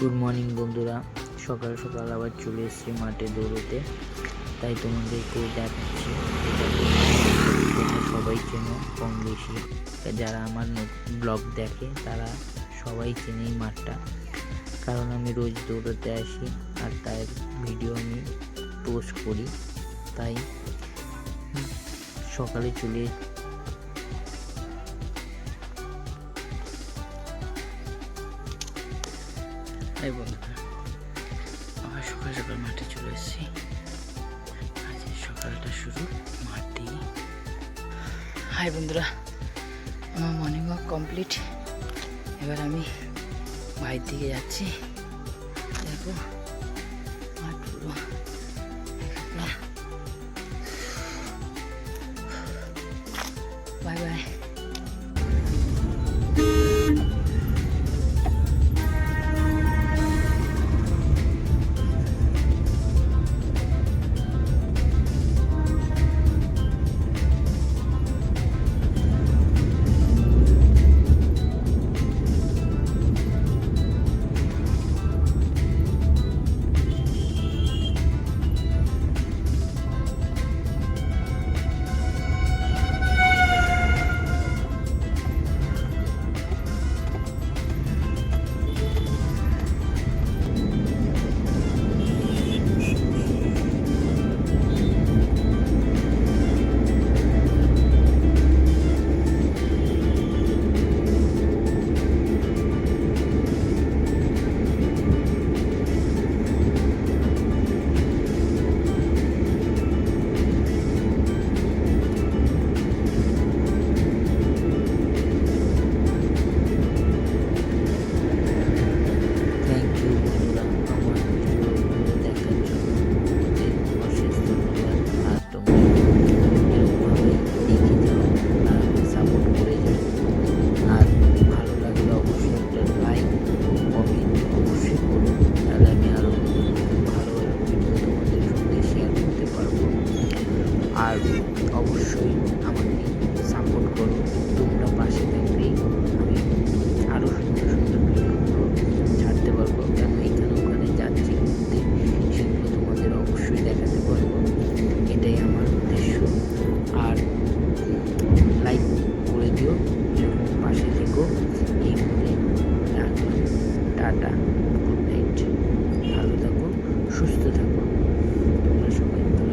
Good morning বন্ধুরা। সকাল সকাল আবার চলে এসেছি মাঠে দৌড়োতে। তাই তোমাদেরকেও দেখাচ্ছি। সবাই চেনো কম বেশি। যারা আমার ব্লগ দেখে, তারা সবাই চেনে এই মাঠটা। কারণ আমি রোজ দৌড়োতে আসি, আর তার ভিডিও আমি পোস্ট করি। তাই সকালে চলে এই বন্ধুরা, আবার সকাল সকাল মাঠে চলে এসেছি। আজ সকালটা শুরু মাঠ দিয়ে হাই বন্ধুরা, আমার মর্নিং ওয়াক কমপ্লিট এবার আমি বাড়ির দিকে যাচ্ছি। দেখো, মাঠ পুরো bye bye. Tata good night ভালো থাকুন সুস্থ থাকুন